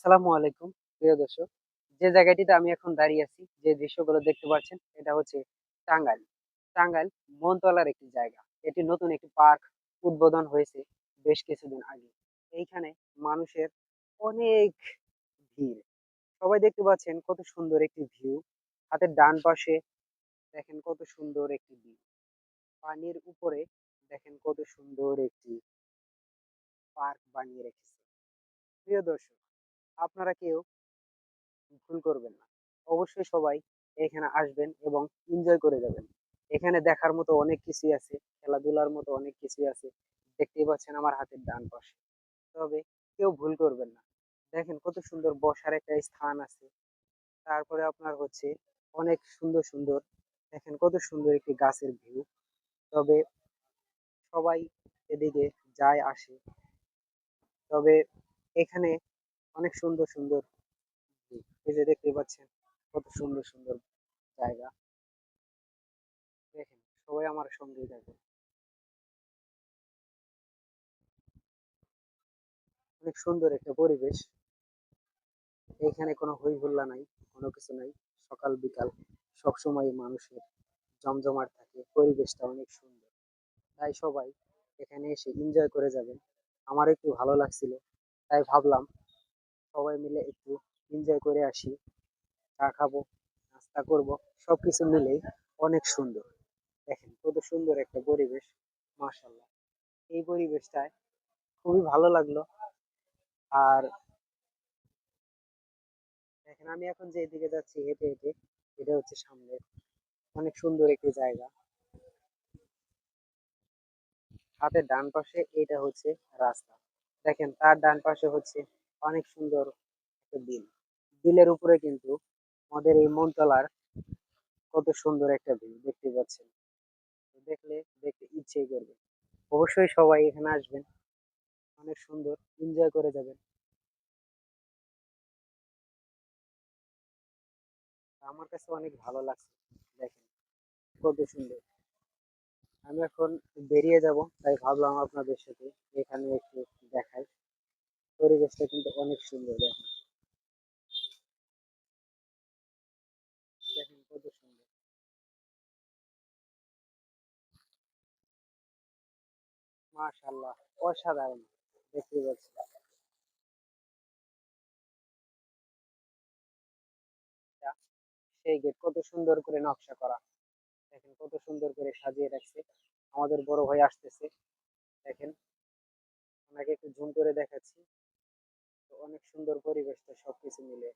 আসসালামু আলাইকুম, প্রিয় দর্শক। যে জায়গাটিতে আমি এখন দাঁড়িয়ে আছি, যে দৃশ্যগুলো দেখতে পাচ্ছেন, এটা হচ্ছে টাঙ্গাইল। টাঙ্গাইল মনতলার একটি জায়গা। এটি নতুন একটি পার্ক উদ্বোধন হয়েছে বেশ কিছুদিন আগে। এইখানে মানুষের অনেক ভিড়। সবাই দেখতে পাচ্ছেন কত সুন্দর একটি ভিউ। হাতের ডান পাশে দেখেন কত সুন্দর একটি ভিউ। পানির উপরে দেখেন কত সুন্দর একটি পার্ক বানিয়ে রেখেছে। প্রিয় দর্শক আপনারা কেউ ভুল করবেন না। অবশ্যই সবাই এখানে আসবেন এবং এনজয় করে যাবেন। এখানে দেখার মতো অনেক কিছুই আছে, খেলাধুলার মতো অনেক কিছুই আছে। দেখতেই পাচ্ছেন আমার হাতের ডান পাশে। তবে কেউ ভুল করবেন না। দেখেন কত সুন্দর বসার একটা স্থান আছে। তারপরে আপনার হচ্ছে অনেক সুন্দর সুন্দর, দেখেন কত সুন্দর একটি গাছের ভিউ তবে সবাই এদিকে যায়, আসে। তবে এখানে অনেক সুন্দর সুন্দর। এই যে দেখতে পাচ্ছেন, কত সুন্দর সুন্দর জায়গা। দেখেন, সবাই আমার সঙ্গেই থাকুন অনেক সুন্দর একটা পরিবেশ। এখানে কোনো হই হুল্লা নাই, কোনো কিছু নাই। সকাল, বিকাল সবসময় মানুষের জমজমাট থাকে, পরিবেশটা অনেক সুন্দর। তাই সবাই এখানে এসে এনজয় করে যাবেন। আমার একটু ভালো লাগছিল, তাই ভাবলাম সবাই মিলে একটু এনজয় করে আসি, চা খাব, নাস্তা করব, সবকিছু মিলেই অনেক সুন্দর। দেখেন কত সুন্দর একটা পরিবেশ মাশাল্লাহ এই পরিবেশটায় খুবই ভালো লাগল। আর দেখেন আমি এখন যে দিকে যাচ্ছি হেঁটে হেঁটে, এটা হচ্ছে সামনে। অনেক সুন্দর একটি জায়গা। হাতের ডান পাশে এটা হচ্ছে রাস্তা। দেখেন তার ডান পাশে হচ্ছে অনেক সুন্দর একটা বিল বিলের উপরে কিন্তু আমাদের এই মনতলার কত সুন্দর একটা ভিউ দেখতে পাচ্ছেন। দেখলে দেখতে ইচ্ছেই করবে। অবশ্যই সবাই এখানে আসবেন। অনেক সুন্দর এনজয় করে যাবেন। আমার কাছে অনেক ভালো লাগছে, দেখেন কত সুন্দর। আমি এখন বেরিয়ে যাব, তাই ভাবলাম আপনাদের সাথে এখানে একটু দেখাই। পরিবেশটা কিন্তু অনেক সুন্দর, দেখেন। মাশাআল্লাহ, অসাধারণ, দেখতে পাচ্ছি সেই গেট কত সুন্দর করে নকশা করা। দেখেন কত সুন্দর করে সাজিয়ে রাখছে। আমাদের বড় ভাই আসতেছে, দেখেন। ওনাকে একটু জুম করে দেখাচ্ছি। অনেক সুন্দর পরিবেশটা সবকিছু মিলে।